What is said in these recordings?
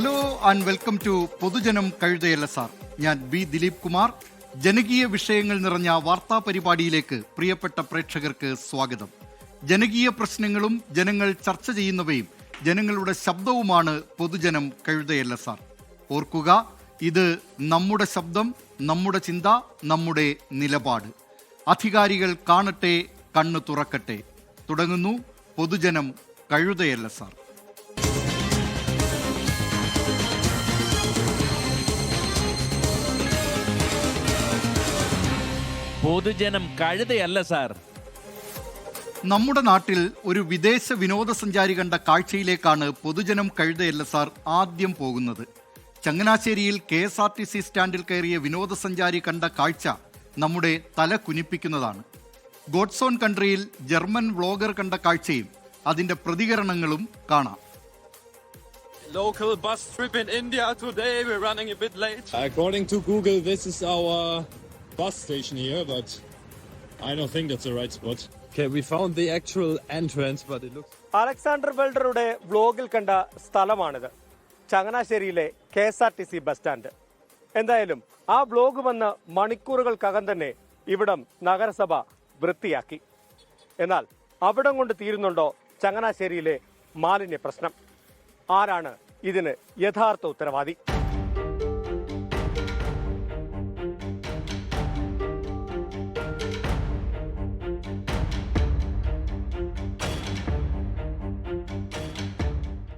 Hello and welcome to പൊതുജനം കഴുതയല്ല sir. ഞാൻ ബി ദിലീപ് കുമാർ. ജനകീയ വിഷയങ്ങൾ നിറഞ്ഞ വാർത്താ പരിപാടിയിലേക്ക് പ്രിയപ്പെട്ട പ്രേക്ഷകർക്ക് സ്വാഗതം. ജനകീയ പ്രശ്നങ്ങളും ജനങ്ങൾ ചർച്ച ചെയ്യുന്നവയും ജനങ്ങളുടെ ശബ്ദവുമാണ് പൊതുജനം കഴുതയല്ല സാർ. ഓർക്കുക ഇത് നമ്മുടെ ശബ്ദം നമ്മുടെ ചിന്ത നമ്മുടെ നിലപാട്. അധികാരികൾ കാണട്ടെ കണ്ണു തുറക്കട്ടെ. തുടങ്ങുന്നു പൊതുജനം കഴുതയല്ല സാർ. പൊതുജനം കഴുതയല്ല സാർ നമ്മുടെ നാട്ടിൽ ഒരു വിദേശ വിനോദസഞ്ചാരി കണ്ട കാഴ്ചയിലേക്കാണ് പൊതുജനം കഴുതയല്ല സാർ ആദ്യം പോകുന്നത് ചങ്ങനാശ്ശേരിയിൽ K S R T C സ്റ്റാൻഡിൽ കയറിയ വിനോദസഞ്ചാരി കണ്ട കാഴ്ച നമ്മുടെ തല കുനിപ്പിക്കുന്നതാണ് ഗോഡ്സോൺ കൺട്രിയിൽ ജർമ്മൻ വ്ളോഗർ കണ്ട കാഴ്ചയും അതിന്റെ പ്രതികരണങ്ങളും കാണാം local bus trip in India today. We're running a bit late. According to Google, this is our bus station here, but I don't think that's the right spot. Okay, we found the actual entrance, but it looks. Alexander വെൽഡറുടെ വ്ലോഗിൽ കണ്ട സ്ഥലമാണിത് ചങ്ങനാശ്ശേരിയിലെ K S R T C bus stand എന്തായാലും ആ vlog വന്ന് മണിക്കൂറുകൾക്കകം തന്നെ ഇവിടം നഗരസഭ വൃത്തിയാക്കി എന്നാൽ അവിടം കൊണ്ട് തീരുന്നുണ്ടോ ചങ്ങനാശ്ശേരിയിലെ മാലിന്യ പ്രശ്നം ആരാണ് ഇതിന് യഥാർത്ഥ ഉത്തരവാദി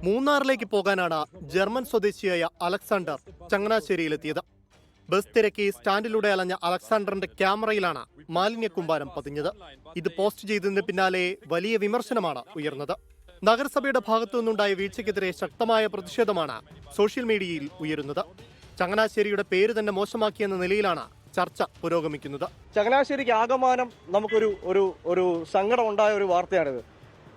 മൂന്നാറിലേക്ക് പോകാനാണ് ജർമ്മൻ സ്വദേശിയായ അലക്സാണ്ടർ ചങ്ങനാശ്ശേരിയിലെത്തിയത്. ബസ് തിരക്കി സ്റ്റാൻഡിലൂടെ അലഞ്ഞ അലക്സാണ്ടറിന്റെ ക്യാമറയിലാണ് മാലിന്യ കുമ്പാരം പതിഞ്ഞത്. ഇത് പോസ്റ്റ് ചെയ്തതിന് പിന്നാലെ വലിയ വിമർശനമാണ് ഉയർന്നത്. നഗരസഭയുടെ ഭാഗത്തു നിന്നുണ്ടായ വീഴ്ചയ്ക്കെതിരെ ശക്തമായ പ്രതിഷേധമാണ് സോഷ്യൽ മീഡിയയിൽ ഉയരുന്നത്. ചങ്ങനാശ്ശേരിയുടെ പേര് തന്നെ മോശമാക്കിയെന്ന നിലയിലാണ് ചർച്ച പുരോഗമിക്കുന്നത്. ചങ്ങനാശ്ശേരിക്ക് ആകമാനം നമുക്കൊരു ഒരു ഒരു സങ്കടം ഉണ്ടായ ഒരു വാർത്തയാണിത്.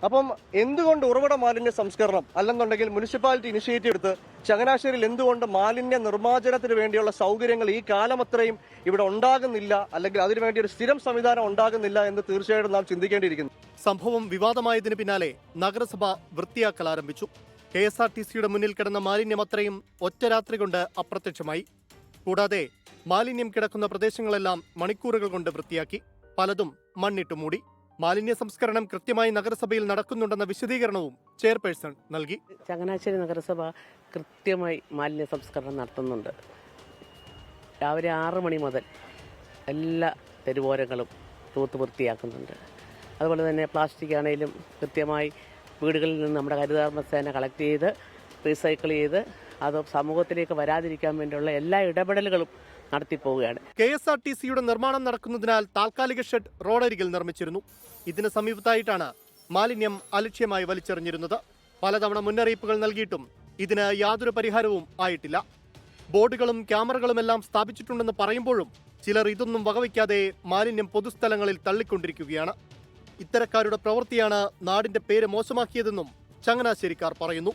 അപ്പം എന്തുകൊണ്ട് ഉറവിട മാലിന്യ സംസ്കരണം അല്ലെന്നുണ്ടെങ്കിൽ മുനിസിപ്പാലിറ്റി ഇനിഷ്യേറ്റീവ് എടുത്ത് ചങ്ങനാശ്ശേരിയിൽ എന്തുകൊണ്ട് മാലിന്യ നിർമ്മാർജനത്തിന് വേണ്ടിയുള്ള സൗകര്യങ്ങൾ ഈ കാലമത്രയും ഇവിടെ ഉണ്ടാകുന്നില്ല അല്ലെങ്കിൽ അതിനുവേണ്ടി ഒരു സ്ഥിരം സംവിധാനം ഉണ്ടാകുന്നില്ല എന്ന് തീർച്ചയായിട്ടും നാം ചിന്തിക്കേണ്ടിയിരിക്കുന്നു. സംഭവം വിവാദമായതിന് പിന്നാലെ നഗരസഭ വൃത്തിയാക്കൽ ആരംഭിച്ചു. കെ എസ് ആർ ടി സിയുടെ മുന്നിൽ കിടന്ന മാലിന്യം അത്രയും ഒറ്റ രാത്രി കൊണ്ട് അപ്രത്യക്ഷമായി. കൂടാതെ മാലിന്യം കിടക്കുന്ന പ്രദേശങ്ങളെല്ലാം മണിക്കൂറുകൾ കൊണ്ട് വൃത്തിയാക്കി. പലതും മണ്ണിട്ട് മൂടി. മാലിന്യ സംസ്കരണം കൃത്യമായി നഗരസഭയിൽ നടക്കുന്നുണ്ടെന്ന വിശദീകരണവും ചെയർപേഴ്സൺ നൽകി. ചങ്ങനാശ്ശേരി നഗരസഭ കൃത്യമായി മാലിന്യ സംസ്കരണം നടത്തുന്നുണ്ട്. രാവിലെ ആറ് മണി മുതൽ എല്ലാ തെരുവോരങ്ങളും തൂത്ത് വൃത്തിയാക്കുന്നുണ്ട്. അതുപോലെ തന്നെ പ്ലാസ്റ്റിക് ആണെങ്കിലും കൃത്യമായി വീടുകളിൽ നിന്ന് നമ്മുടെ ഹരിതകർമ്മസേന കളക്ട് ചെയ്ത് റീസൈക്കിൾ ചെയ്ത് അത് സമൂഹത്തിലേക്ക് വരാതിരിക്കാൻ വേണ്ടിയുള്ള എല്ലാ ഇടപെടലുകളും നടത്തിപ്പോവുകയാണ് കെ എസ് ആർ ടി സിയുടെ നിർമ്മാണം നടക്കുന്നതിനാൽ താൽക്കാലിക ഷെഡ് റോഡരികിൽ നിർമ്മിച്ചിരുന്നു. ഇതിന് സമീപത്തായിട്ടാണ് മാലിന്യം അലക്ഷ്യമായി വലിച്ചെറിഞ്ഞിരുന്നത്. പലതവണ മുന്നറിയിപ്പുകൾ നൽകിയിട്ടും ഇതിന് യാതൊരു പരിഹാരവും ആയിട്ടില്ല. ബോർഡുകളും ക്യാമറകളും എല്ലാം സ്ഥാപിച്ചിട്ടുണ്ടെന്ന് പറയുമ്പോഴും ചിലർ ഇതൊന്നും വകവയ്ക്കാതെ മാലിന്യം പൊതുസ്ഥലങ്ങളിൽ തള്ളിക്കൊണ്ടിരിക്കുകയാണ്. ഇത്തരക്കാരുടെ പ്രവൃത്തിയാണ് നാടിന്റെ പേര് മോശമാക്കിയതെന്നും ചങ്ങനാശ്ശേരിക്കാർ പറയുന്നു.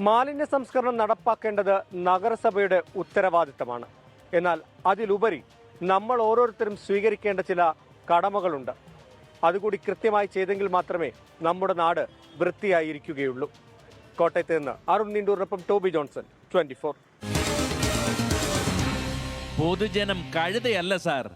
മാലിന്യ സംസ്കരണം നടപ്പാക്കേണ്ടത് നഗരസഭയുടെ ഉത്തരവാദിത്തമാണ്. എന്നാൽ അതിലുപരി നമ്മൾ ഓരോരുത്തരും സ്വീകരിക്കേണ്ട ചില കടമകളുണ്ട്. അതുകൂടി കൃത്യമായി ചെയ്തെങ്കിൽ മാത്രമേ നമ്മുടെ നാട് വൃത്തിയായിരിക്കുകയുള്ളൂ. കോട്ടയത്ത് നിന്ന് അരുൺ നീണ്ടൂറിനൊപ്പം ടോബി ജോൺസൺ ട്വന്റി ഫോർ. പൊതുജനം കഴുതയല്ല സാർ.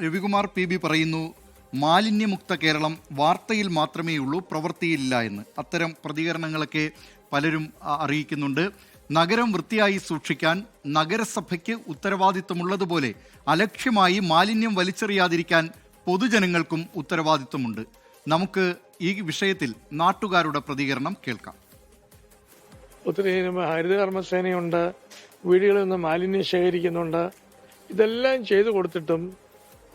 രവികുമാർ പി ബി പറയുന്നു മാലിന്യമുക്ത കേരളം വാർത്തയിൽ മാത്രമേ ഉള്ളൂ പ്രവൃത്തിയില്ല എന്ന്. അത്തരം പ്രതികരണങ്ങളൊക്കെ പലരും അറിയിക്കുന്നുണ്ട്. നഗരം വൃത്തിയായി സൂക്ഷിക്കാൻ നഗരസഭയ്ക്ക് ഉത്തരവാദിത്തമുള്ളതുപോലെ അലക്ഷ്യമായി മാലിന്യം വലിച്ചെറിയാതിരിക്കാൻ പൊതുജനങ്ങൾക്കും ഉത്തരവാദിത്തമുണ്ട് നമുക്ക് ഈ വിഷയത്തിൽ നാട്ടുകാരുടെ പ്രതികരണം കേൾക്കാം. ഒത്തിരി ഹരിതകർമ്മസേനയുണ്ട് വീടുകളിൽ നിന്ന് മാലിന്യം ശേഖരിക്കുന്നുണ്ട്. ഇതെല്ലാം ചെയ്തു കൊടുത്തിട്ടും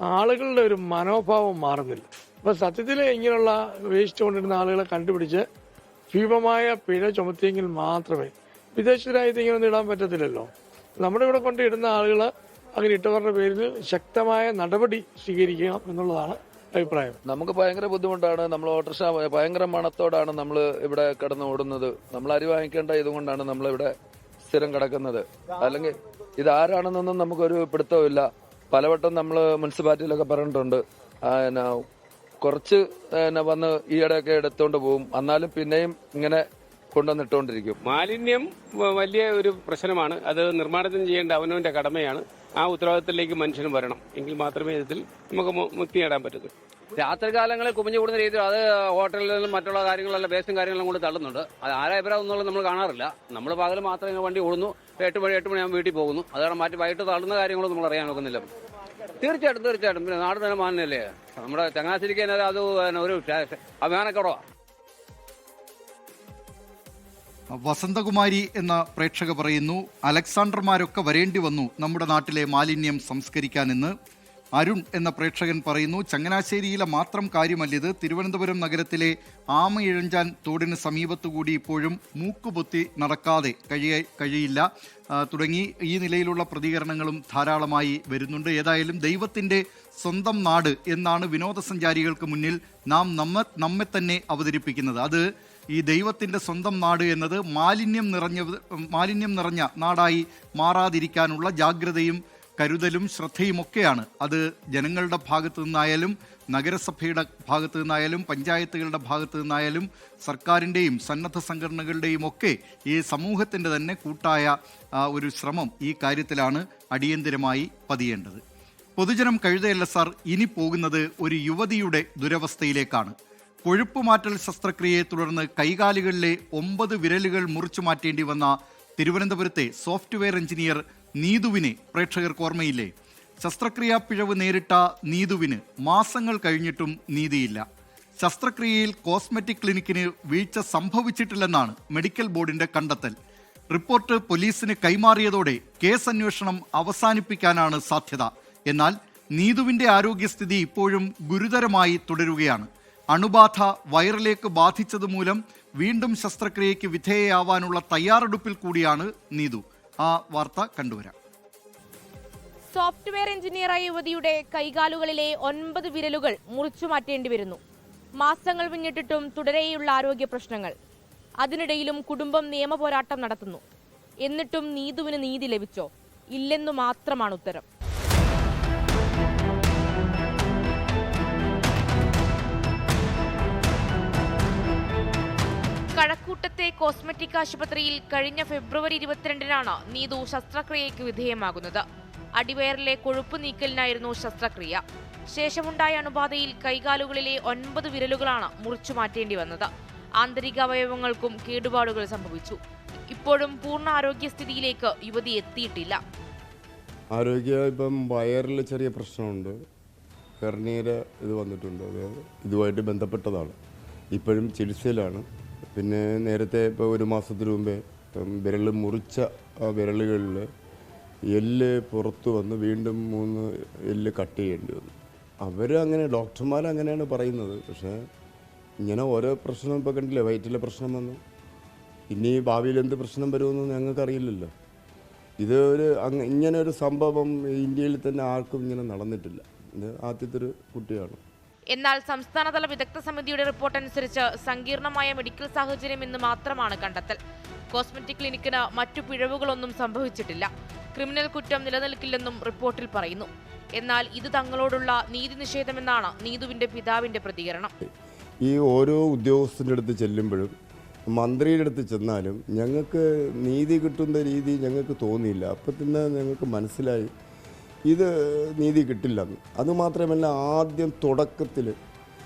ആളുകളുടെ ഒരു മനോഭാവം മാറുന്നില്ല. അപ്പൊ സത്യത്തിൽ ഇങ്ങനെയുള്ള വേസ്റ്റ് കൊണ്ടിരുന്ന ആളുകളെ കണ്ടുപിടിച്ച് ഭീമമായ പിഴ ചുമത്തിയെങ്കിൽ മാത്രമേ വിദേശരാജ്യത്ത് ഇങ്ങനെയൊന്നും ഇടാൻ പറ്റത്തില്ലല്ലോ. നമ്മുടെ ഇവിടെ കൊണ്ട് ഇടുന്ന ആളുകൾ അങ്ങനെ ഇട്ടവരുടെ പേരിൽ ശക്തമായ നടപടി സ്വീകരിക്കണം എന്നുള്ളതാണ് അഭിപ്രായം. നമുക്ക് ഭയങ്കര ബുദ്ധിമുട്ടാണ്. നമ്മൾ ഓട്ടോറിക്ഷ ഭയങ്കര മണത്തോടാണ് നമ്മൾ ഇവിടെ കിടന്ന് ഓടുന്നത്. നമ്മൾ അരി വാങ്ങിക്കേണ്ട ഇതുകൊണ്ടാണ് നമ്മൾ ഇവിടെ സ്ഥിരം കിടക്കുന്നത്. അല്ലെങ്കിൽ ഇത് ആരാണെന്നൊന്നും നമുക്കൊരു പിടുത്തമില്ല പലവട്ടം നമ്മൾ മുനിസിപ്പാലിറ്റിയിലൊക്കെ പറഞ്ഞിട്ടുണ്ട്. എന്നാ, കുറച്ച് എന്നാ വന്ന് ഈയിടെയൊക്കെ എടുത്തോണ്ട് പോകും എന്നാലും പിന്നെയും ഇങ്ങനെ കൊണ്ടുവന്നിട്ടുകൊണ്ടിരിക്കും മാലിന്യം വലിയ ഒരു പ്രശ്നമാണ്. അത് നിർമ്മാണത്തിന് ചെയ്യേണ്ട അവനവന്റെ കടമയാണ്. ആ ഉത്തരവാദിത്തത്തിലേക്ക് മനുഷ്യനും വരണം. എങ്കിൽ മാത്രമേ ഇതിൽ നമുക്ക് മുക്തി നേടാൻ പറ്റൂ രാത്രി കാലങ്ങളിൽ കുമിഞ്ഞു കൂടുന്ന രീതിയിൽ അത് ഹോട്ടലിൽ നിന്നും മറ്റുള്ള കാര്യങ്ങളെല്ലാം വേസ്റ്റും കാര്യങ്ങളും കൊണ്ട് തള്ളുന്നുണ്ട്. അത് ആരാ എന്നുള്ളത് നമ്മൾ കാണാറില്ല. നമ്മൾ പകൽ മാത്രം വണ്ടി ഓടുന്നു. എട്ട് മണി എട്ട് മണിയാകുമ്പോൾ വീട്ടിൽ പോകുന്നു. അതാണ് മാറ്റി വൈകിട്ട് തള്ളുന്ന കാര്യങ്ങളും നമ്മൾ അറിയാൻ നോക്കുന്നില്ല തീർച്ചയായിട്ടും തീർച്ചയായിട്ടും. പിന്നെ നാട് തന്നെ മാനല്ലേ നമ്മുടെ ചങ്ങനാശ്ശേരിക്ക് തന്നെ അത് ഒരു അഭിമാനക്കുറവാണ് വസന്തകുമാരി എന്ന പ്രേക്ഷക പറയുന്നു അലക്സാണ്ടർമാരൊക്കെ വരേണ്ടി വന്നു നമ്മുടെ നാട്ടിലെ മാലിന്യം സംസ്കരിക്കാനെന്ന് അരുൺ എന്ന പ്രേക്ഷകൻ പറയുന്നു ചങ്ങനാശ്ശേരിയിലെ മാത്രം കാര്യമല്ലിത്. തിരുവനന്തപുരം നഗരത്തിലെ ആമയിഴഞ്ചാൻ തോടിന് സമീപത്തുകൂടി ഇപ്പോഴും മൂക്കുപൊത്തി നടക്കാതെ കഴിയ കഴിയില്ല. തുടങ്ങി ഈ നിലയിലുള്ള പ്രതികരണങ്ങളും ധാരാളമായി വരുന്നുണ്ട്. ഏതായാലും ദൈവത്തിന്റെ സ്വന്തം നാട് എന്നാണ് വിനോദസഞ്ചാരികൾക്ക് മുന്നിൽ നാം നമ്മ നമ്മെ തന്നെ അവതരിപ്പിക്കുന്നത്. അത് ഈ ദൈവത്തിന്റെ സ്വന്തം നാട് എന്നത് മാലിന്യം നിറഞ്ഞ മാലിന്യം നിറഞ്ഞ നാടായി മാറാതിരിക്കാനുള്ള ജാഗ്രതയും കരുതലും ശ്രദ്ധയുമൊക്കെയാണ്. അത് ജനങ്ങളുടെ ഭാഗത്തു നിന്നായാലും നഗരസഭയുടെ ഭാഗത്തു നിന്നായാലും പഞ്ചായത്തുകളുടെ ഭാഗത്തു നിന്നായാലും സർക്കാരിന്റെയും സന്നദ്ധ സംഘടനകളുടെയും ഒക്കെ ഈ സമൂഹത്തിന്റെ തന്നെ കൂട്ടായ ഒരു ശ്രമം ഈ കാര്യത്തിലാണ് അടിയന്തിരമായി പതിയേണ്ടത്. പൊതുജനം കഴുതയല്ല സാർ ഇനി പോകുന്നത് ഒരു യുവതിയുടെ ദുരവസ്ഥയിലേക്കാണ്. കൊഴുപ്പ് മാറ്റൽ ശസ്ത്രക്രിയയെ തുടർന്ന് കൈകാലുകളിലെ ഒമ്പത് വിരലുകൾ മുറിച്ചു മാറ്റേണ്ടി വന്ന തിരുവനന്തപുരത്തെ സോഫ്റ്റ്വെയർ എഞ്ചിനീയർ നീതുവിനെ പ്രേക്ഷകർക്ക് ഓർമ്മയില്ലേ? ശസ്ത്രക്രിയാ പിഴവ് നേരിട്ട നീതുവിന് മാസങ്ങൾ കഴിഞ്ഞിട്ടും നീതിയില്ല. ശസ്ത്രക്രിയയിൽ കോസ്മെറ്റിക് ക്ലിനിക്കിന് വീഴ്ച സംഭവിച്ചിട്ടില്ലെന്നാണ് മെഡിക്കൽ ബോർഡിന്റെ കണ്ടെത്തൽ. റിപ്പോർട്ട് പോലീസിന് കൈമാറിയതോടെ കേസ് അന്വേഷണം അവസാനിപ്പിക്കാനാണ് സാധ്യത. എന്നാൽ നീതുവിന്റെ ആരോഗ്യസ്ഥിതി ഇപ്പോഴും ഗുരുതരമായി തുടരുകയാണ്. അണുബാധ വയറിലേക്ക് ബാധിച്ചതുമൂലം വീണ്ടും ശസ്ത്രക്രിയയ്ക്ക് വിധേയയാവാനുള്ള തയ്യാറെടുപ്പിൽ കൂടിയാണ് നീതു. ആ വാർത്ത കണ്ടുവരാം. സോഫ്റ്റ്വെയർ എഞ്ചിനീയറായ യുവതിയുടെ കൈകാലുകളിലെ ഒൻപത് വിരലുകൾ മുറിച്ചു മാറ്റേണ്ടി വരുന്നു. മാസങ്ങൾ പിന്നിട്ടിട്ടും തുടരെയുള്ള ആരോഗ്യ പ്രശ്നങ്ങൾ. അതിനിടയിലും കുടുംബം നിയമപോരാട്ടം നടത്തുന്നു. എന്നിട്ടും നീതുവിന് നീതി ലഭിച്ചോ? ഇല്ലെന്നു മാത്രമാണ് ഉത്തരം. കഴക്കൂട്ടത്തെ കോസ്മെറ്റിക് ആശുപത്രിയിൽ കഴിഞ്ഞ ഫെബ്രുവരി ഇരുപത്തിരണ്ടിനാണ് നീതു ശസ്ത്രക്രിയയ്ക്ക് വിധേയമാകുന്നത്. അടിവയറിലെ കൊഴുപ്പ് നീക്കലിനായിരുന്നു ശസ്ത്രക്രിയ. ശേഷമുണ്ടായ അണുബാധയിൽ കൈകാലുകളിലെ ഒൻപത് വിരലുകളാണ് മുറിച്ചു മാറ്റേണ്ടി വന്നത്. ആന്തരിക അവയവങ്ങൾക്കും കേടുപാടുകൾ സംഭവിച്ചു. ഇപ്പോഴും പൂർണ ആരോഗ്യസ്ഥിതിയിലേക്ക് യുവതി എത്തിയിട്ടില്ല. ആരോഗ്യ ഇപ്പം വയറിൽ ചെറിയ പ്രശ്നമുണ്ട്. ഹെർണിയുടെ ഇത് വന്നിട്ടുണ്ട്. അത് ഇതുമായിട്ട് ബന്ധപ്പെട്ടതാണ്. ഇപ്പോഴും ചികിത്സയിലാണ്. പിന്നെ നേരത്തെ ഇപ്പോൾ ഒരു മാസത്തിന് മുമ്പേ വിരൽ മുറിച്ച വിരലുകളിൽ എല്ല് പുറത്ത് വന്ന് വീണ്ടും മൂന്ന് എല്ല് കട്ട് ചെയ്യേണ്ടി വന്നു. അവർ അങ്ങനെ ഡോക്ടർമാർ അങ്ങനെയാണ് പറയുന്നത്. പക്ഷേ ഇങ്ങനെ ഓരോ പ്രശ്നം ഇപ്പോൾ കണ്ടില്ലേ വയറ്റിലെ പ്രശ്നം വന്നു. ഇനി ഭാവിയിൽ എന്ത് പ്രശ്നം വരുമെന്ന് ഞങ്ങൾക്കറിയില്ലല്ലോ. ഇത് ഒരു ഇങ്ങനെ ഒരു സംഭവം ഇന്ത്യയിൽ തന്നെ ആർക്കും ഇങ്ങനെ നടന്നിട്ടില്ല. ഇത് ആദ്യത്തെ ഒരു കുട്ടിയാണ്. എന്നാൽ സംസ്ഥാനതല വിദഗ്ധ സമിതിയുടെ റിപ്പോർട്ട് അനുസരിച്ച് സങ്കീർണമായ മെഡിക്കൽ സാഹചര്യം എന്ന് മാത്രമാണ് കണ്ടെത്തൽ. കോസ്മെറ്റിക് ക്ലിനിക്കിന് മറ്റു പിഴവുകളൊന്നും സംഭവിച്ചിട്ടില്ല. ക്രിമിനൽ കുറ്റം നിലനിൽക്കില്ലെന്നും റിപ്പോർട്ടിൽ പറയുന്നു. എന്നാൽ ഇത് തങ്ങളോടുള്ള നീതി നിഷേധമെന്നാണ് നീതുവിന്റെ പിതാവിന്റെ പ്രതികരണം. ഈ ഓരോ ഉദ്യോഗസ്ഥന്റെ അടുത്ത് ചെല്ലുമ്പോഴും മന്ത്രിയുടെ അടുത്ത് ചെന്നാലും ഞങ്ങൾക്ക് നീതി കിട്ടുന്ന രീതി ഞങ്ങൾക്ക് തോന്നിയില്ല. അപ്പം തന്നെ ഞങ്ങൾക്ക് മനസ്സിലായി ഇത് നീതി കിട്ടില്ലെന്ന്. അതുമാത്രമല്ല ആദ്യം തുടക്കത്തിൽ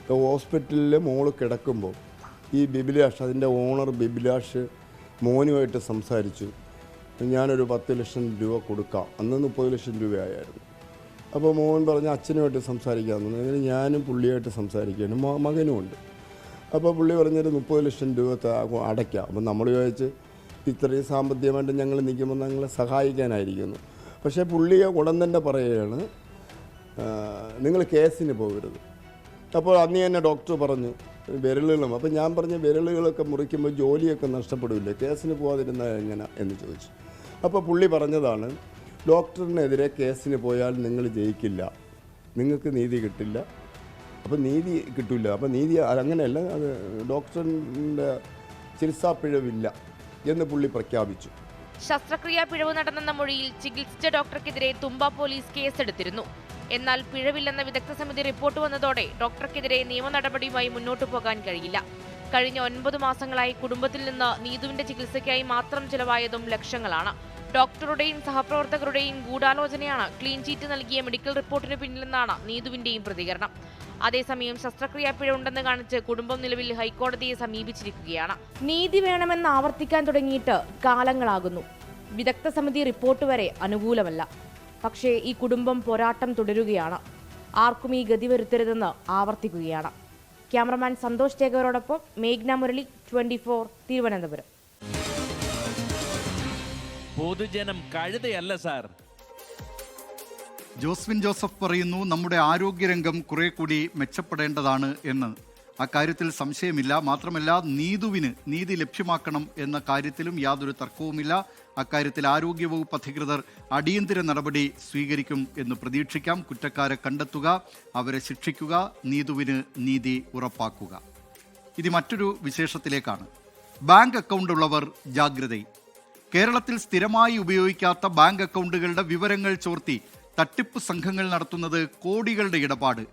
ഹോസ്പിറ്റലിൽ മോൾ കിടക്കുമ്പോൾ ഈ ബിബിലാഷ് അതിന്റെ ഓണർ ബിബിലാഷ് മോനുമായിട്ട് സംസാരിച്ചു. ഞാനൊരു പത്ത് ലക്ഷം രൂപ കൊടുക്കാം. അന്ന് മുപ്പത് ലക്ഷം രൂപയായിരുന്നു. അപ്പോൾ മോൻ പറഞ്ഞ അച്ഛനുമായിട്ട് സംസാരിക്കാമെന്ന് അങ്ങനെ ഞാനും പുള്ളിയായിട്ട് സംസാരിക്കുകയാണ്. മ- മകനുമുണ്ട്. അപ്പോൾ പുള്ളി പറഞ്ഞൊരു മുപ്പത് ലക്ഷം രൂപ അടയ്ക്കാം. അപ്പം നമ്മൾ ചോദിച്ച് ഇത്രയും സാമ്പത്തികമായിട്ട് ഞങ്ങൾ നിൽക്കുമ്പോൾ ഞങ്ങളെ സഹായിക്കാനായിരിക്കുന്നു. പക്ഷേ പുള്ളി ഉടൻ തന്നെ പറയുകയാണ് നിങ്ങൾ കേസിന് പോകരുത്. അപ്പോൾ അന്ന് തന്നെ ഡോക്ടർ പറഞ്ഞു വിരലുകളും അപ്പോൾ ഞാൻ പറഞ്ഞ വിരലുകളൊക്കെ മുറിക്കുമ്പോൾ ജോലിയൊക്കെ നഷ്ടപ്പെടില്ലേ കേസിന് പോകാതിരുന്നാൽ എങ്ങനെ എന്ന് ചോദിച്ചു. അപ്പോൾ പുള്ളി പറഞ്ഞതാണ് ഡോക്ടറിനെതിരെ കേസിന് പോയാൽ നിങ്ങൾ ജയിക്കില്ല നിങ്ങൾക്ക് നീതി കിട്ടില്ല. അപ്പോൾ നീതി കിട്ടില്ല അപ്പോൾ നീതി അങ്ങനെയല്ല അത് ഡോക്ടറിന്റെ ചികിത്സാ പിഴവില്ല എന്ന് പുള്ളി പ്രഖ്യാപിച്ചു. ശസ്ത്രക്രിയാ പിഴവ് നടന്നെന്ന മൊഴിയിൽ ചികിത്സിച്ച ഡോക്ടർക്കെതിരെ തുമ്പ പോലീസ് കേസെടുത്തിരുന്നു. എന്നാൽ പിഴവില്ലെന്ന വിദഗ്ധ സമിതി റിപ്പോർട്ട് വന്നതോടെ ഡോക്ടർക്കെതിരെ നിയമ നടപടിയുമായി മുന്നോട്ടു പോകാൻ കഴിയില്ല. കഴിഞ്ഞ ഒൻപത് മാസങ്ങളായി കുടുംബത്തിൽ നിന്ന് നീതുവിന്റെ ചികിത്സയ്ക്കായി മാത്രം ചെലവായതും ലക്ഷങ്ങളാണ്. ഡോക്ടറുടെയും സഹപ്രവർത്തകരുടെയും ഗൂഢാലോചനയാണ് ക്ലീൻ ചീറ്റ് നൽകിയ മെഡിക്കൽ റിപ്പോർട്ടിന് പിന്നിലെന്നാണ് നീതുവിന്റെയും പ്രതികരണം. അതേസമയം ശസ്ത്രക്രിയാ പിഴ ഉണ്ടെന്ന് കാണിച്ച് കുടുംബം നിലവിൽ ഹൈക്കോടതിയെ സമീപിച്ചിരിക്കുകയാണ്. നീതി വേണമെന്ന് ആവർത്തിക്കാൻ തുടങ്ങിയിട്ട് കാലങ്ങളാകുന്നു. വിദഗ്ധ സമിതി റിപ്പോർട്ട് വരെ അനുകൂലമല്ല. പക്ഷേ ഈ കുടുംബം പോരാട്ടം തുടരുകയാണ്. ആർക്കും ഈ ഗതി വരുത്തരുതെന്ന് ആവർത്തിക്കുകയാണ്. ക്യാമറമാൻ സന്തോഷ് ചേകവരോടൊപ്പം മേഘ്ന മുരളി ട്വന്റി ഫോർ തിരുവനന്തപുരം. പൊതുജനം കഴുതയല്ല സാർ. ജോസ്വിൻ ജോസഫ് പറയുന്നു നമ്മുടെ ആരോഗ്യരംഗം കുറെ കൂടി മെച്ചപ്പെടേണ്ടതാണ് എന്ന്. ആ കാര്യത്തിൽ സംശയമില്ല. മാത്രമല്ല നീതുവിന് നീതി ലഭ്യമാക്കണം എന്ന കാര്യത്തിലും യാതൊരു തർക്കവുമില്ല. അക്കാര്യത്തിൽ ആരോഗ്യവകുപ്പ് അധികൃതർ അടിയന്തര നടപടി സ്വീകരിക്കും എന്ന് പ്രതീക്ഷിക്കാം. കുറ്റക്കാരെ കണ്ടെത്തുക അവരെ ശിക്ഷിക്കുക നീതുവിന് നീതി ഉറപ്പാക്കുക. ഇത് മറ്റൊരു വിശേഷത്തിലേക്കാണ്. ബാങ്ക് അക്കൗണ്ട് ഉള്ളവർ ജാഗ്രതയിൽ. കേരളത്തിൽ സ്ഥിരമായി ഉപയോഗിക്കാത്ത ബാങ്ക് അക്കൗണ്ടുകളുടെ വിവരങ്ങൾ ചോർത്തി തട്ടിപ്പ് സംഘങ്ങൾ നടത്തുന്നത് കോടികളുടെ ഇടപാട്.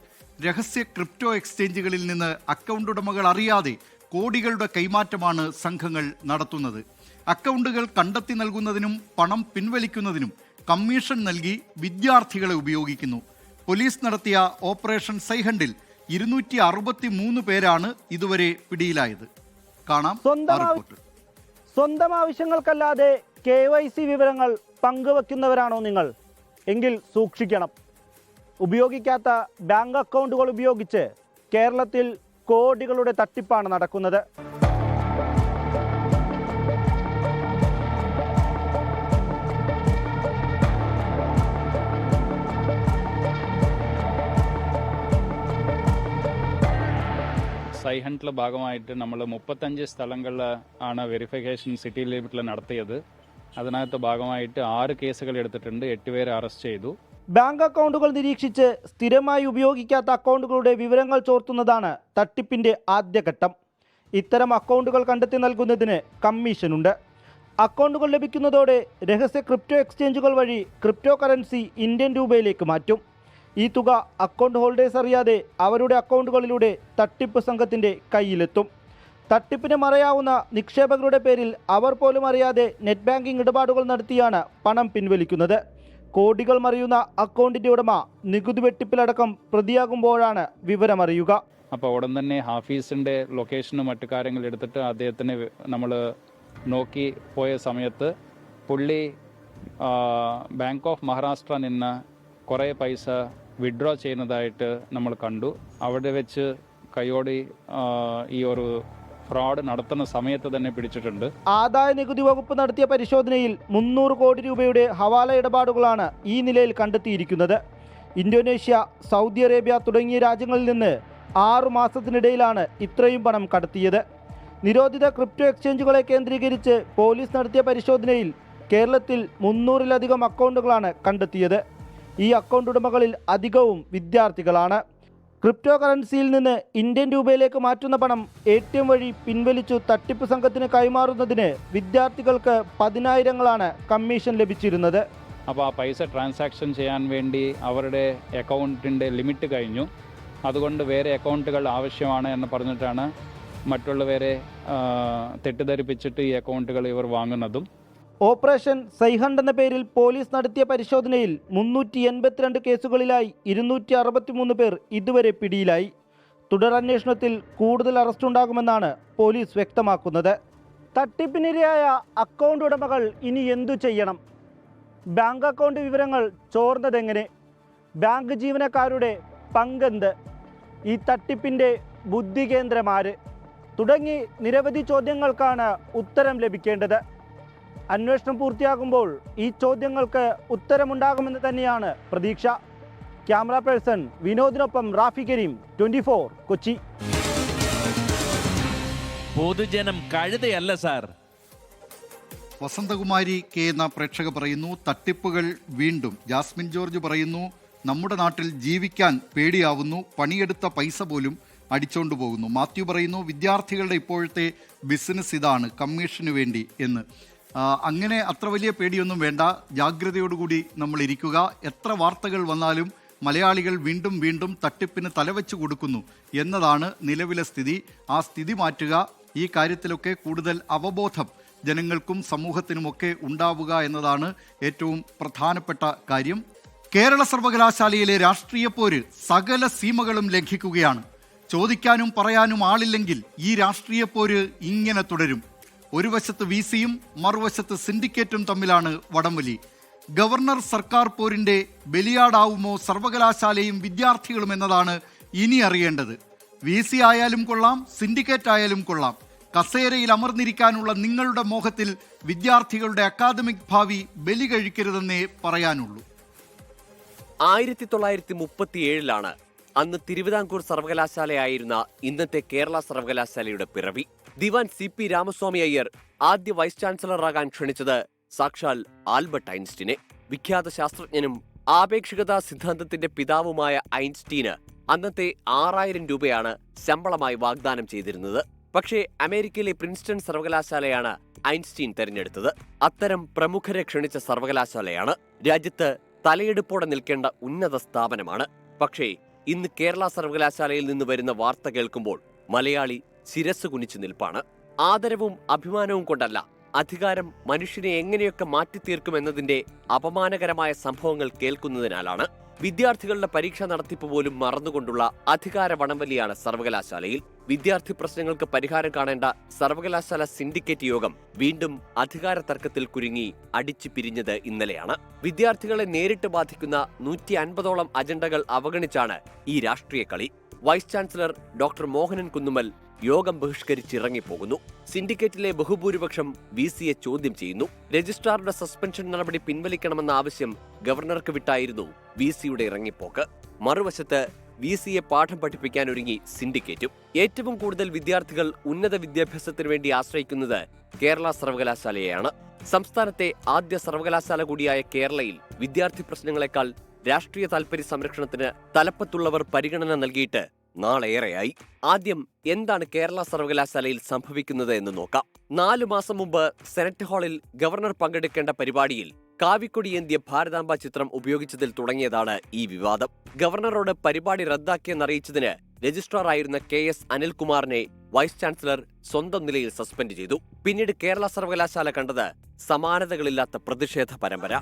രഹസ്യ ക്രിപ്റ്റോ എക്സ്ചേഞ്ചുകളിൽ നിന്ന് അക്കൗണ്ട് ഉടമകൾ അറിയാതെ കോടികളുടെ കൈമാറ്റമാണ് സംഘങ്ങൾ നടത്തുന്നത്. അക്കൗണ്ടുകൾ കണ്ടെത്തി നൽകുന്നതിനും പണം പിൻവലിക്കുന്നതിനും കമ്മീഷൻ നൽകി വിദ്യാർത്ഥികളെ ഉപയോഗിക്കുന്നു. പോലീസ് നടത്തിയ ഓപ്പറേഷൻ സൈഹണ്ടിൽ ഇരുന്നൂറ്റി അറുപത്തി മൂന്ന് പേരാണ് ഇതുവരെ പിടിയിലായത്. കാണാം സ്വന്തം ആവശ്യങ്ങൾക്കല്ലാതെ കെ വൈ സി വിവരങ്ങൾ പങ്കുവെക്കുന്നവരാണോ നിങ്ങൾ? എങ്കിൽ സൂക്ഷിക്കണം. ഉപയോഗിക്കാത്ത ബാങ്ക് അക്കൗണ്ടുകൾ ഉപയോഗിച്ച് കേരളത്തിൽ കോടികളുടെ തട്ടിപ്പാണ് നടക്കുന്നത്. സൈഹണ്ടിലെ ഭാഗമായിട്ട് നമ്മൾ മുപ്പത്തഞ്ച് സ്ഥലങ്ങളിൽ ആണ് വെരിഫിക്കേഷൻ സിറ്റി ലിമിറ്റിൽ നടത്തിയത്. അതിനകത്ത് ഭാഗമായിട്ട് ആറ് കേസുകൾ എടുത്തിട്ടുണ്ട്. എട്ട് പേരെ അറസ്റ്റ് ചെയ്തു. ബാങ്ക് അക്കൗണ്ടുകൾ നിരീക്ഷിച്ച് സ്ഥിരമായി ഉപയോഗിക്കാത്ത അക്കൗണ്ടുകളുടെ വിവരങ്ങൾ ചോർത്തുന്നതാണ് തട്ടിപ്പിന്റെ ആദ്യഘട്ടം. ഇത്തരം അക്കൗണ്ടുകൾ കണ്ടെത്തി നൽകുന്നതിന് കമ്മീഷനുണ്ട്. അക്കൗണ്ടുകൾ ലഭിക്കുന്നതോടെ രഹസ്യ ക്രിപ്റ്റോ എക്സ്ചേഞ്ചുകൾ വഴി ക്രിപ്റ്റോ കറൻസി ഇന്ത്യൻ രൂപയിലേക്ക് മാറ്റും. ഈ തുക അക്കൗണ്ട് ഹോൾഡേഴ്സ് അറിയാതെ അവരുടെ അക്കൗണ്ടുകളിലൂടെ തട്ടിപ്പ് സംഘത്തിന്റെ കയ്യിലെത്തും. തട്ടിപ്പിന് മറയാവുന്ന നിക്ഷേപകരുടെ പേരിൽ അവർ പോലും അറിയാതെ നെറ്റ് ബാങ്കിംഗ് ഇടപാടുകൾ നടത്തിയാണ് പണം പിൻവലിക്കുന്നത്. കോടികൾ മറിയുന്ന അക്കൗണ്ടിന്റെ ഉടമ നികുതി വെട്ടിപ്പിലടക്കം പ്രതിയാകുമ്പോഴാണ് വിവരമറിയുക. അപ്പോൾ ഉടൻ തന്നെ ഹാഫീസിന്റെ ലൊക്കേഷനും മറ്റു കാര്യങ്ങൾ എടുത്തിട്ട് അദ്ദേഹത്തിന് നമ്മൾ നോക്കി പോയ സമയത്ത് പുള്ളി ബാങ്ക് ഓഫ് മഹാരാഷ്ട്ര നിന്ന് കുറേ പൈസ വിഡ്രോ ചെയ്യുന്നതായിട്ട് നമ്മൾ കണ്ടു. അവിടെ വെച്ച് കയ്യോടി ഈ ഒരു ഫ്രോഡ് നടത്തുന്ന സമയത്ത് തന്നെ പിടിച്ചിട്ടുണ്ട്. ആദായ നികുതി വകുപ്പ് നടത്തിയ പരിശോധനയിൽ മുന്നൂറ് കോടി രൂപയുടെ ഹവാല ഇടപാടുകളാണ് ഈ നിലയിൽ കണ്ടെത്തിയിരിക്കുന്നത്. ഇന്തോനേഷ്യ സൗദി അറേബ്യ തുടങ്ങിയ രാജ്യങ്ങളിൽ നിന്ന് ആറു മാസത്തിനിടയിലാണ് ഇത്രയും പണം കടത്തിയത്. നിരോധിത ക്രിപ്റ്റോ എക്സ്ചേഞ്ചുകളെ കേന്ദ്രീകരിച്ച് പോലീസ് നടത്തിയ പരിശോധനയിൽ കേരളത്തിൽ മുന്നൂറിലധികം അക്കൗണ്ടുകളാണ് കണ്ടെത്തിയത്. ഈ അക്കൗണ്ട് ഉടമകളിൽ അധികവും വിദ്യാർത്ഥികളാണ്. ക്രിപ്റ്റോ കറൻസിയിൽ നിന്ന് ഇന്ത്യൻ രൂപയിലേക്ക് മാറ്റുന്ന പണം എ ടി എം വഴി പിൻവലിച്ചു തട്ടിപ്പ് സംഘത്തിന് കൈമാറുന്നതിന് വിദ്യാർത്ഥികൾക്ക് പതിനായിരങ്ങളാണ് കമ്മീഷൻ ലഭിച്ചിരുന്നത്. അപ്പോൾ ആ പൈസ ട്രാൻസാക്ഷൻ ചെയ്യാൻ വേണ്ടി അവരുടെ അക്കൗണ്ടിന്റെ ലിമിറ്റ് കഴിഞ്ഞു. അതുകൊണ്ട് വേറെ അക്കൗണ്ടുകൾ ആവശ്യമാണ് എന്ന് പറഞ്ഞിട്ടാണ് മറ്റുള്ളവരെ തെറ്റിദ്ധരിപ്പിച്ചിട്ട് ഈ അക്കൗണ്ടുകൾ ഇവർ വാങ്ങുന്നതും. ഓപ്പറേഷൻ സൈഹണ്ട് എന്ന പേരിൽ പോലീസ് നടത്തിയ പരിശോധനയിൽ മുന്നൂറ്റി എൺപത്തിരണ്ട് കേസുകളിലായി ഇരുന്നൂറ്റി അറുപത്തിമൂന്ന് പേർ ഇതുവരെ പിടിയിലായി. തുടരന്വേഷണത്തിൽ കൂടുതൽ അറസ്റ്റ് ഉണ്ടാകുമെന്നാണ് പോലീസ് വ്യക്തമാക്കുന്നത്. തട്ടിപ്പിനിരയായ അക്കൗണ്ട് ഉടമകൾ ഇനി എന്തു ചെയ്യണം? ബാങ്ക് അക്കൗണ്ട് വിവരങ്ങൾ ചോർന്നതെങ്ങനെ? ബാങ്ക് ജീവനക്കാരുടെ പങ്കെന്ത്? ഈ തട്ടിപ്പിന്റെ ബുദ്ധികേന്ദ്രമാര് തുടങ്ങി നിരവധി ചോദ്യങ്ങൾക്കാണ് ഉത്തരം ലഭിക്കേണ്ടത്. അന്വേഷണം പൂർത്തിയാകുമ്പോൾ ഈ ചോദ്യങ്ങൾക്ക് ഉത്തരമുണ്ടാകുമെന്ന് തന്നെയാണ് പ്രതീക്ഷ. ക്യാമറ പേഴ്സൺ വിനോദിനൊപ്പം റാഫി കരീം ട്വന്റി ഫോർ കൊച്ചി. പൊതുജനം കഴുതയല്ല സാർ. വസന്തകുമാരി കെ എന്ന പ്രേക്ഷക പറയുന്നു തട്ടിപ്പുകൾ വീണ്ടും. ജാസ്മിൻ ജോർജ് പറയുന്നു നമ്മുടെ നാട്ടിൽ ജീവിക്കാൻ പേടിയാവുന്നു പണിയെടുത്ത പൈസ പോലും അടിച്ചോണ്ട് പോകുന്നു. മാത്യു പറയുന്നു വിദ്യാർത്ഥികളുടെ ഇപ്പോഴത്തെ ബിസിനസ് ഇതാണ് കമ്മീഷന് വേണ്ടി എന്ന്. അങ്ങനെ അത്ര വലിയ പേടിയൊന്നും വേണ്ട. ജാഗ്രതയോടുകൂടി നമ്മൾ ഇരിക്കുക എത്ര വാർത്തകൾ വന്നാലും മലയാളികൾ വീണ്ടും വീണ്ടും തട്ടിപ്പിന് തലവെച്ചു കൊടുക്കുന്നു എന്നതാണ് നിലവിലെ സ്ഥിതി. ആ സ്ഥിതി മാറ്റുക ഈ കാര്യത്തിലൊക്കെ കൂടുതൽ അവബോധം ജനങ്ങൾക്കും സമൂഹത്തിനുമൊക്കെ ഉണ്ടാവുക എന്നതാണ് ഏറ്റവും പ്രധാനപ്പെട്ട കാര്യം. കേരള സർവകലാശാലയിലെ രാഷ്ട്രീയ പോര് സകല സീമകളും ലംഘിക്കുകയാണ്. ചോദിക്കാനും പറയാനും ആളില്ലെങ്കിൽ ഈ രാഷ്ട്രീയ പോര് ഇങ്ങനെ തുടരും. ഒരു വശത്ത് വി സിയും മറുവശത്ത് സിൻഡിക്കേറ്റും തമ്മിലാണ് വടംവലി. ഗവർണർ സർക്കാർ പോരിന്റെ ബലിയാടാവുമോ സർവകലാശാലയും വിദ്യാർത്ഥികളും എന്നതാണ് ഇനി അറിയേണ്ടത്. വി സി ആയാലും കൊള്ളാം സിൻഡിക്കേറ്റ് ആയാലും കൊള്ളാം. കസേരയിൽ അമർന്നിരിക്കാനുള്ള നിങ്ങളുടെ മോഹത്തിൽ വിദ്യാർത്ഥികളുടെ അക്കാദമിക് ഭാവി ബലി കഴിക്കരുതെന്നേ പറയാനുള്ളൂ. ആയിരത്തി തൊള്ളായിരത്തി മുപ്പത്തിയേഴിലാണ് അന്ന് തിരുവിതാംകൂർ സർവകലാശാലയായിരുന്ന ഇന്നത്തെ കേരള സർവകലാശാലയുടെ പിറവി. ദിവാൻ സി പി രാമസ്വാമി അയ്യർ ആദ്യ വൈസ് ചാൻസലറാകാൻ ക്ഷണിച്ചത് സാക്ഷാൽ ആൽബർട്ട് ഐൻസ്റ്റീനെ. വിഖ്യാത ശാസ്ത്രജ്ഞനും ആപേക്ഷികതാ സിദ്ധാന്തത്തിന്റെ പിതാവുമായ ഐൻസ്റ്റീന് അന്നത്തെ ആറായിരം രൂപയാണ് ശമ്പളമായി വാഗ്ദാനം ചെയ്തിരുന്നത്. പക്ഷേ അമേരിക്കയിലെ പ്രിൻസ്റ്റൺ സർവകലാശാലയാണ് ഐൻസ്റ്റീൻ തെരഞ്ഞെടുത്തത്. അത്തരം പ്രമുഖരെ ക്ഷണിച്ച സർവകലാശാലയാണ്. രാജ്യത്ത് തലയെടുപ്പോടെ നിൽക്കേണ്ട ഉന്നത സ്ഥാപനമാണ്. പക്ഷേ ഇന്ന് കേരള സർവകലാശാലയിൽ നിന്ന് വരുന്ന വാർത്ത കേൾക്കുമ്പോൾ മലയാളി ശിരസ് കുനിച്ചു നിൽപ്പാണ്. ആദരവും അഭിമാനവും കൊണ്ടല്ല അധികാരം മനുഷ്യനെ എങ്ങനെയൊക്കെ മാറ്റിത്തീർക്കുമെന്നതിന്റെ അപമാനകരമായ സംഭവങ്ങൾ കേൾക്കുന്നതിനാലാണ് വിദ്യാർത്ഥികളുടെ പരീക്ഷ നടത്തിപ്പ് പോലും മറന്നുകൊണ്ടുള്ള അധികാര വടംവലിയാണ് സർവകലാശാലയിൽ. വിദ്യാർത്ഥി പ്രശ്നങ്ങൾക്ക് പരിഹാരം കാണേണ്ട സർവകലാശാല സിൻഡിക്കേറ്റ് യോഗം വീണ്ടും അധികാര തർക്കത്തിൽ കുരുങ്ങി അടിച്ചു പിരിഞ്ഞത് ഇന്നലെയാണ്. വിദ്യാർത്ഥികളെ നേരിട്ട് ബാധിക്കുന്ന നൂറ്റി അൻപതോളം അജണ്ടകൾ അവഗണിച്ചാണ് ഈ രാഷ്ട്രീയ കളി. Vice chancellor doctor Mohanan Kunnummal യോഗം ബഹിഷ്കരിച്ചിറങ്ങിപ്പോകുന്നു. സിൻഡിക്കേറ്റിലെ ബഹുഭൂരിപക്ഷം വി സിയെ ചോദ്യം ചെയ്യുന്നു. രജിസ്ട്രാറുടെ സസ്പെൻഷൻ നടപടി പിൻവലിക്കണമെന്ന ആവശ്യം ഗവർണർക്ക് വിട്ടായിരുന്നു വി സിയുടെ ഇറങ്ങിപ്പോക്ക്. മറുവശത്ത് വി സിയെ പാഠം പഠിപ്പിക്കാൻ ഒരുങ്ങി സിൻഡിക്കേറ്റും. ഏറ്റവും കൂടുതൽ വിദ്യാർത്ഥികൾ ഉന്നത വിദ്യാഭ്യാസത്തിന് വേണ്ടി ആശ്രയിക്കുന്നത് കേരള സർവകലാശാലയെയാണ്. സംസ്ഥാനത്തെ ആദ്യ സർവകലാശാല കൂടിയായ കേരളയിൽ വിദ്യാർത്ഥി പ്രശ്നങ്ങളെക്കാൾ രാഷ്ട്രീയ താൽപര്യ സംരക്ഷണത്തിന് തലപ്പത്തുള്ളവർ പരിഗണന നൽകിയിട്ട് നാളേറെയായി. ആദ്യം എന്താണ് കേരള സർവകലാശാലയിൽ സംഭവിക്കുന്നത് എന്ന് നോക്കാം. നാലു മാസം മുമ്പ് സെനറ്റ് ഹാളിൽ ഗവർണർ പങ്കെടുക്കേണ്ട പരിപാടിയിൽ കാവിക്കൊടി ഏന്തിയ ഭാരതാംബ ചിത്രം ഉപയോഗിച്ചതിൽ തുടങ്ങിയതാണ് ഈ വിവാദം. ഗവർണറോട് പരിപാടി റദ്ദാക്കിയെന്നറിയിച്ചതിന് രജിസ്ട്രാർ ആയിരുന്ന കെ എസ് അനിൽകുമാറിനെ വൈസ് ചാൻസലർ സ്വന്തം നിലയിൽ സസ്പെൻഡ് ചെയ്തു. പിന്നീട് കേരള സർവകലാശാല കണ്ടത് സമാനതകളില്ലാത്ത പ്രതിഷേധ പരമ്പര.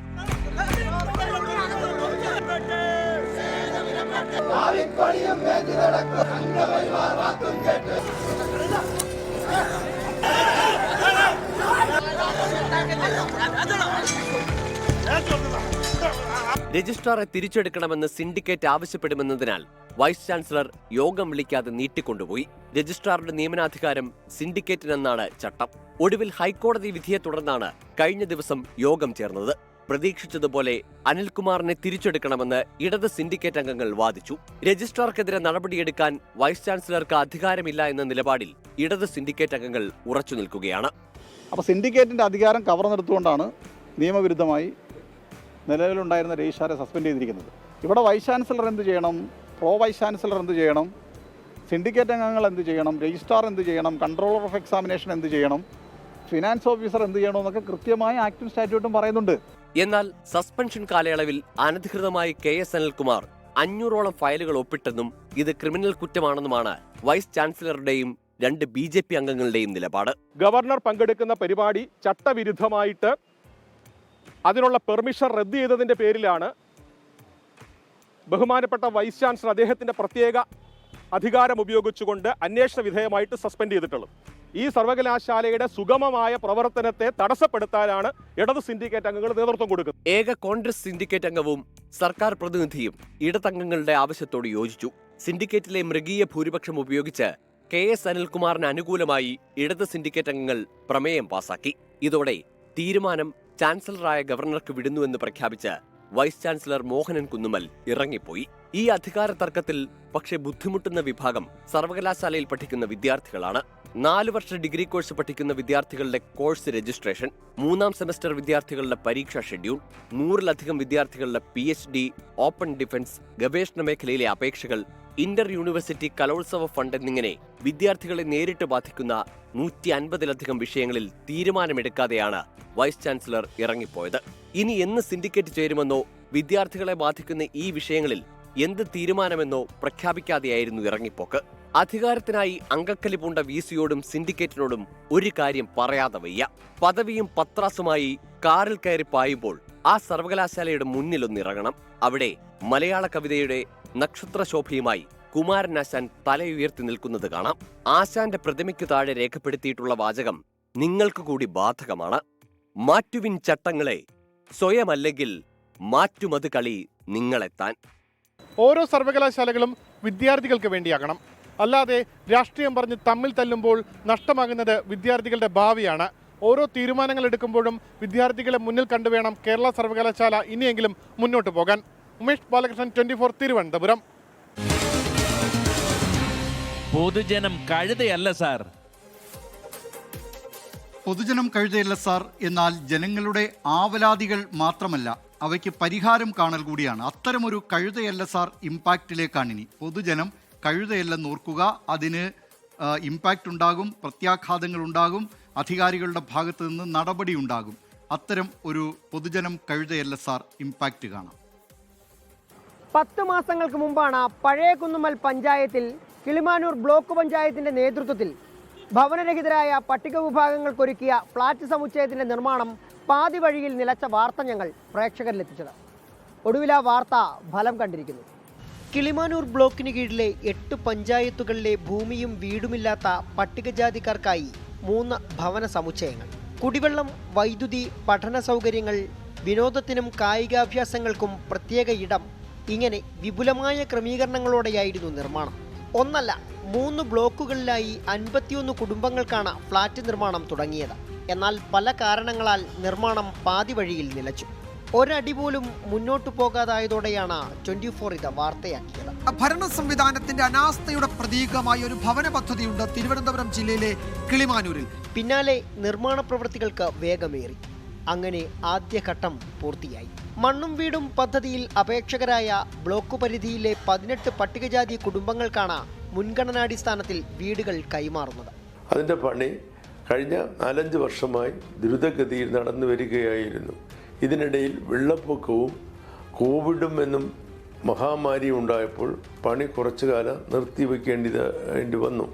രജിസ്ട്രാറെ തിരിച്ചെടുക്കണമെന്ന് സിൻഡിക്കേറ്റ് ആവശ്യപ്പെടുമെന്നതിനാൽ വൈസ് ചാൻസലർ യോഗം വിളിക്കാതെ നീട്ടിക്കൊണ്ടുപോയി. രജിസ്ട്രാറുടെ നിയമനാധികാരം സിൻഡിക്കേറ്റിനെന്നാണ് ചട്ടം. ഒടുവിൽ ഹൈക്കോടതി വിധിയെ തുടർന്നാണ് കഴിഞ്ഞ ദിവസം യോഗം ചേർന്നത്. പ്രതീക്ഷിച്ചതുപോലെ അനിൽകുമാറിനെ തിരിച്ചെടുക്കണമെന്ന് ഇടത് സിൻഡിക്കേറ്റ് അംഗങ്ങൾ വാദിച്ചു. രജിസ്ട്രാർക്കെതിരെ നടപടിയെടുക്കാൻ വൈസ് ചാൻസലർക്ക് അധികാരമില്ല എന്ന നിലപാടിൽ ഇടത് സിൻഡിക്കേറ്റ് അംഗങ്ങൾ ഉറച്ചു നിൽക്കുകയാണ്. അപ്പോൾ സിൻഡിക്കേറ്റിന്റെ അധികാരം കവർന്നെടുത്തുകൊണ്ടാണ് നിയമവിരുദ്ധമായി നിലവിലുണ്ടായിരുന്ന രജിസ്ട്രാറെ സസ്പെൻഡ് ചെയ്തിരിക്കുന്നത്. ഇവിടെ വൈസ് ചാൻസലർ എന്ത് ചെയ്യണം? പ്രോ വൈസ് ചാൻസലർ എന്ത് ചെയ്യണം? സിൻഡിക്കേറ്റ് അംഗങ്ങൾ എന്ത് ചെയ്യണം? രജിസ്ട്രാർ എന്ത് ചെയ്യണം? കൺട്രോളർ ഓഫ് എക്സാമിനേഷൻ എന്ത് ചെയ്യണം? ഫിനാൻസ് ഓഫീസർ എന്ത് ചെയ്യണമെന്നൊക്കെ കൃത്യമായ ആക്ടും സ്റ്റാറ്റ്യൂട്ടും പറയുന്നുണ്ട്. എന്നാൽ സസ്പെൻഷൻ കാലയളവിൽ അനധികൃതമായി കെ എസ് അനിൽകുമാർ അഞ്ഞൂറോളം ഫയലുകൾ ഒപ്പിട്ടെന്നും ഇത് ക്രിമിനൽ കുറ്റമാണെന്നുമാണ് വൈസ് ചാൻസലറുടെയും രണ്ട് ബി ജെ പി അംഗങ്ങളുടെയും നിലപാട്. ഗവർണർ പങ്കെടുക്കുന്ന പരിപാടി ചട്ടവിരുദ്ധമായിട്ട് അതിനുള്ള പെർമിഷൻ റദ്ദ് ചെയ്തതിന്റെ പേരിലാണ് ബഹുമാനപ്പെട്ട വൈസ് ചാൻസലർ അദ്ദേഹത്തിന്റെ പ്രത്യേക അധികാരം ഉപയോഗിച്ചുകൊണ്ട് അന്വേഷണ വിധേയമായിട്ട് സസ്പെൻഡ് ചെയ്തിട്ടുള്ളത്. ഈ സർവകലാശാലയുടെ സുഗമമായ പ്രവർത്തനത്തെ തടസ്സപ്പെടുത്താനാണ് ഇടത് സിൻഡിക്കേറ്റ് അംഗങ്ങൾ നേതൃത്വം കൊടുക്കുന്നത്. ഏക കോൺഗ്രസ് സിൻഡിക്കേറ്റ് അംഗവും സർക്കാർ പ്രതിനിധിയും ഇടതംഗങ്ങളുടെ ആവശ്യത്തോട് യോജിച്ചു. സിൻഡിക്കേറ്റിലെ മൃഗീയ ഭൂരിപക്ഷം ഉപയോഗിച്ച് കെ എസ് അനിൽകുമാറിന് അനുകൂലമായി ഇടത് സിൻഡിക്കേറ്റ് അംഗങ്ങൾ പ്രമേയം പാസാക്കി. ഇതോടെ തീരുമാനം ചാൻസലറായ ഗവർണർക്ക് വിടുന്നുവെന്ന് പ്രഖ്യാപിച്ച് വൈസ് ചാൻസലർ മോഹനൻ കുന്നുമൽ ഇറങ്ങിപ്പോയി. ഈ അധികാര തർക്കത്തിൽ പക്ഷേ ബുദ്ധിമുട്ടുന്ന വിഭാഗം സർവകലാശാലയിൽ പഠിക്കുന്ന വിദ്യാർത്ഥികളാണ്. നാല് വർഷ ഡിഗ്രി കോഴ്സ് പഠിക്കുന്ന വിദ്യാർത്ഥികളുടെ കോഴ്സ് രജിസ്ട്രേഷൻ മൂന്നാം സെമസ്റ്റർ വിദ്യാർത്ഥികളുടെ പരീക്ഷാ ഷെഡ്യൂൾ നൂറിലധികം വിദ്യാർത്ഥികളുടെ P H D open defence ഗവേഷണ മേഖലയിലെ അപേക്ഷകൾ ഇന്റർ യൂണിവേഴ്സിറ്റി കലോത്സവ ഫണ്ട് എന്നിങ്ങനെ വിദ്യാർത്ഥികളെ നേരിട്ട് ബാധിക്കുന്ന നൂറ്റി അൻപതിലധികം വിഷയങ്ങളിൽ തീരുമാനമെടുക്കാതെയാണ് വൈസ് ചാൻസലർ ഇറങ്ങിപ്പോയത്. ഇനി എന്ന് സിൻഡിക്കേറ്റ് ചേരുമെന്നോ വിദ്യാർത്ഥികളെ ബാധിക്കുന്ന ഈ വിഷയങ്ങളിൽ എന്ത് തീരുമാനമെന്നോ പ്രഖ്യാപിക്കാതെയായിരുന്നു ഇറങ്ങിപ്പോക്ക്. അധികാരത്തിനായി അങ്കക്കലി പൂണ്ട വി സിയോടും സിൻഡിക്കേറ്റിനോടും ഒരു കാര്യം പറയാതെ വയ്യ. പദവിയും പത്രാസുമായി കാറിൽ കയറി പായുമ്പോൾ ആ സർവകലാശാലയുടെ മുന്നിലൊന്നിറങ്ങണം. അവിടെ മലയാള കവിതയുടെ നക്ഷത്രശോഭയുമായി കുമാരനാശാൻ തലയുയർത്തി നിൽക്കുന്നത് കാണാം. ആശാന്റെ പ്രതിമയ്ക്കു താഴെ രേഖപ്പെടുത്തിയിട്ടുള്ള വാചകം നിങ്ങൾക്ക് കൂടി ബാധകമാണ്. മാറ്റുവിൻ ചട്ടങ്ങളെ സ്വയമല്ലെങ്കിൽ മാറ്റുമത് കളി നിങ്ങളെത്താൻ. ഓരോ സർവകലാശാലകളും വിദ്യാർത്ഥികൾക്ക് വേണ്ടിയാകണം. അല്ലാതെ രാഷ്ട്രീയം പറഞ്ഞ് തമ്മിൽ തല്ലുമ്പോൾ നഷ്ടമാകുന്നത് വിദ്യാർത്ഥികളുടെ ഭാവിയാണ്. ഓരോ തീരുമാനങ്ങൾ എടുക്കുമ്പോഴും വിദ്യാർത്ഥികളെ മുന്നിൽ കണ്ടുവേണം കേരള സർവകലാശാല ഇനിയെങ്കിലും മുന്നോട്ട് പോകാൻ. Umesh Balakrishnan twenty four Thiruvananthapuram. പൊതുജനം കഴുതയല്ല സാർ. പൊതുജനം കഴുതയല്ല സാർ എന്നാൽ ജനങ്ങളുടെ ആവലാതികൾ മാത്രമല്ല അവയ്ക്ക് പരിഹാരം കാണൽ കൂടിയാണ്. അത്തരമൊരു കഴുതയല്ല സാർ ഇമ്പാക്റ്റിലേക്കാണ് ഇനി പൊതുജനം കഴുതയല്ലെന്ന് ഓർക്കുക അതിന് ഇമ്പാക്റ്റ് ഉണ്ടാകും പ്രത്യാഘാതങ്ങൾ ഉണ്ടാകും അധികാരികളുടെ ഭാഗത്തു നിന്ന് നടപടി ഉണ്ടാകും. അത്തരം ഒരു പൊതുജനം കഴുതയല്ല സാർ ഇമ്പാക്റ്റ് കാണാം. പത്ത് മാസങ്ങൾക്ക് മുമ്പാണ് പഴയ കുന്നുമൽ പഞ്ചായത്തിൽ കിളിമാനൂർ ബ്ലോക്ക് പഞ്ചായത്തിന്റെ നേതൃത്വത്തിൽ ഭവനരഹിതരായ പട്ടിക വിഭാഗങ്ങൾക്കൊരുക്കിയ ഫ്ളാറ്റ് സമുച്ചയത്തിന്റെ നിർമ്മാണം പാതി വഴിയിൽ നിലച്ച വാർത്ത ഞങ്ങൾ പ്രേക്ഷകരിലെത്തിച്ചത്. ഒടുവിൽ ആ വാർത്ത ഫലം കണ്ടിരിക്കുന്നു. കിളിമാനൂർ ബ്ലോക്കിന് കീഴിലെ എട്ട് പഞ്ചായത്തുകളിലെ ഭൂമിയും വീടുമില്ലാത്ത പട്ടികജാതിക്കാർക്കായി മൂന്ന് ഭവന സമുച്ചയങ്ങൾ. കുടിവെള്ളം വൈദ്യുതി പഠന സൗകര്യങ്ങൾ വിനോദത്തിനും കായികാഭ്യാസങ്ങൾക്കും പ്രത്യേക ഇടം. ഇങ്ങനെ വിപുലമായ ക്രമീകരണങ്ങളോടെയായിരുന്നു നിർമ്മാണം. ഒന്നല്ല മൂന്ന് ബ്ലോക്കുകളിലായി അൻപത്തിയൊന്ന് കുടുംബങ്ങൾക്കാണ് ഫ്ളാറ്റ് നിർമ്മാണം തുടങ്ങിയത്. എന്നാൽ പല കാരണങ്ങളാൽ നിർമ്മാണം പാതി വഴിയിൽ നിലച്ചു. ഒരടി പോലും മുന്നോട്ടു പോകാതായതോടെയാണ് ട്വന്റി ഫോർ ഇത് വാർത്തയാക്കിയത്. ഭരണ സംവിധാനത്തിന്റെ അനാസ്ഥയുടെ പ്രതീകമായ ഒരു ഭവന പദ്ധതിയുണ്ട് തിരുവനന്തപുരം ജില്ലയിലെ കിളിമാനൂരിൽ. പിന്നാലെ നിർമ്മാണ പ്രവൃത്തികൾക്ക് വേഗമേറി. അങ്ങനെ ആദ്യഘട്ടം പൂർത്തിയായി. മണ്ണും വീടും പദ്ധതിയിൽ അപേക്ഷകരായ ബ്ലോക്ക് പരിധിയിലെ പതിനെട്ട് പട്ടികജാതി കുടുംബങ്ങൾക്കാണ് മുൻഗണനാടിസ്ഥാനത്തിൽ വീടുകൾ കൈമാറുന്നത്. അതിന്റെ പണി കഴിഞ്ഞ നാലഞ്ച് വർഷമായി ദ്രുതഗതിയിൽ നടന്നു വരികയായിരുന്നു. ഇതിനിടയിൽ വെള്ളപ്പൊക്കവും കോവിഡും എന്നും മഹാമാരിയും ഉണ്ടായപ്പോൾ പണി കുറച്ചു കാലം നിർത്തിവെക്കേണ്ടി വന്നു.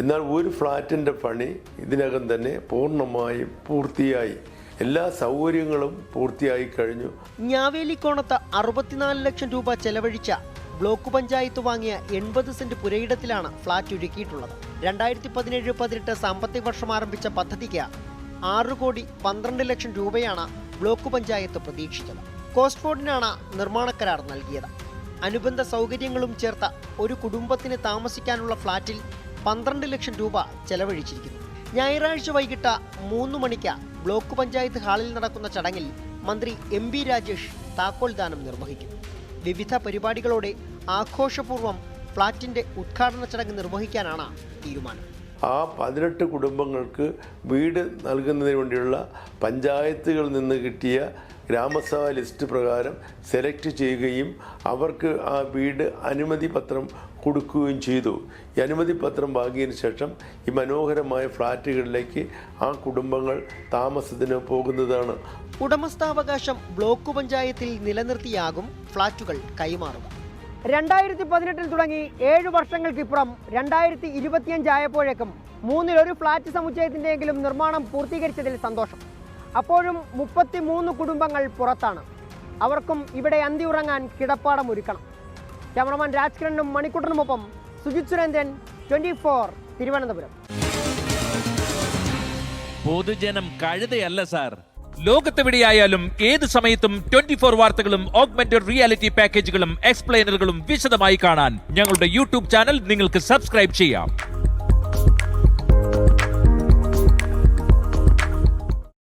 എന്നാൽ ഒരു ഫ്ലാറ്റിന്റെ പണി ഇതിനകം തന്നെ പൂർണമായും പൂർത്തിയായി. എല്ലാ സൗകര്യങ്ങളും പൂർത്തിയായി കഴിഞ്ഞു. ഞാവേലിക്കോണത്ത് അറുപത്തിനാല് ലക്ഷം രൂപ ചെലവഴിച്ച ബ്ലോക്ക് പഞ്ചായത്ത് വാങ്ങിയ എൺപത് സെന്റ് പുരയിടത്തിലാണ് ഫ്ളാറ്റ് ഒരുക്കിയിട്ടുള്ളത്. രണ്ടായിരത്തി പതിനേഴ് പതിനെട്ട് സാമ്പത്തിക വർഷം ആരംഭിച്ച പദ്ധതിക്ക് ആറ് കോടി പന്ത്രണ്ട് ലക്ഷം രൂപയാണ് ബ്ലോക്ക് പഞ്ചായത്ത് പ്രതീക്ഷിച്ചത്. കോസ്റ്റ് കോസ്റ്റ്ഫോർഡിനാണ് നിർമ്മാണ കരാർ നൽകിയത്. അനുബന്ധ സൗകര്യങ്ങളും ചേർത്ത ഒരു കുടുംബത്തിന് താമസിക്കാനുള്ള ഫ്ളാറ്റിൽ പന്ത്രണ്ട് ലക്ഷം രൂപ ചെലവഴിച്ചിരിക്കുന്നു. ഞായറാഴ്ച വൈകിട്ട് മൂന്ന് മണിക്ക് ബ്ലോക്ക് പഞ്ചായത്ത് ഹാളിൽ നടക്കുന്ന ചടങ്ങിൽ മന്ത്രി എം ബി രാജേഷ് താക്കോൽ ദാനം നിർവഹിക്കും. വിവിധ പരിപാടികളോടെ ആഘോഷപൂർവം ഫ്ളാറ്റിന്റെ ഉദ്ഘാടന ചടങ്ങ് നിർവഹിക്കാനാണ് തീരുമാനം. ആ പതിനെട്ട് കുടുംബങ്ങൾക്ക് വീട് നൽകുന്നതിന് വേണ്ടിയുള്ള പഞ്ചായത്തുകളിൽ നിന്ന് കിട്ടിയ ഗ്രാമസഭ ലിസ്റ്റ് പ്രകാരം സെലക്ട് ചെയ്യുകയും അവർക്ക് ആ വീട് അനുമതി പത്രം കൊടുക്കുകയും ചെയ്തു. ഈ അനുമതി പത്രം വാങ്ങിയതിന് ശേഷം ഈ മനോഹരമായ ഫ്ലാറ്റുകളിലേക്ക് ആ കുടുംബങ്ങൾ താമസത്തിന് പോകുന്നതാണ്. ഉടമസ്ഥാവകാശം ബ്ലോക്ക് പഞ്ചായത്തിൽ നിലനിർത്തിയാകും ഫ്ളാറ്റുകൾ കൈമാറുക. രണ്ടായിരത്തി പതിനെട്ടിൽ തുടങ്ങി ഏഴു വർഷങ്ങൾക്കിപ്പുറം രണ്ടായിരത്തി ഇരുപത്തിയഞ്ചായപ്പോഴേക്കും മൂന്നിലൊരു ഫ്ളാറ്റ് സമുച്ചയത്തിന്റെയെങ്കിലും നിർമ്മാണം പൂർത്തീകരിച്ചതിൽ സന്തോഷം. അപ്പോഴും മുപ്പത്തി മൂന്ന് കുടുംബങ്ങൾ പുറത്താണ്. അവർക്കും ഇവിടെ അന്തി ഉറങ്ങാൻ കിടപ്പാടം ഒരുക്കണം ക്യാമറമാൻ രാജ്കിരണിനും മണിക്കുട്ടനുമൊപ്പം സുജിത് സുരേന്ദ്രൻ ട്വന്റി ഫോർ തിരുവനന്തപുരം. പൊതുജനം കഴുതയല്ല സാർ. ലോകത്തെവിടെയായാലും ഏത് സമയത്തും ട്വന്റി ഫോർ വാർത്തകളും ഓഗ്മെന്റഡ് റിയാലിറ്റി പാക്കേജുകളും എക്സ്പ്ലെയിനറുകളും വിശദമായി കാണാൻ ഞങ്ങളുടെ യൂട്യൂബ് ചാനൽ നിങ്ങൾക്ക് സബ്സ്ക്രൈബ് ചെയ്യാം.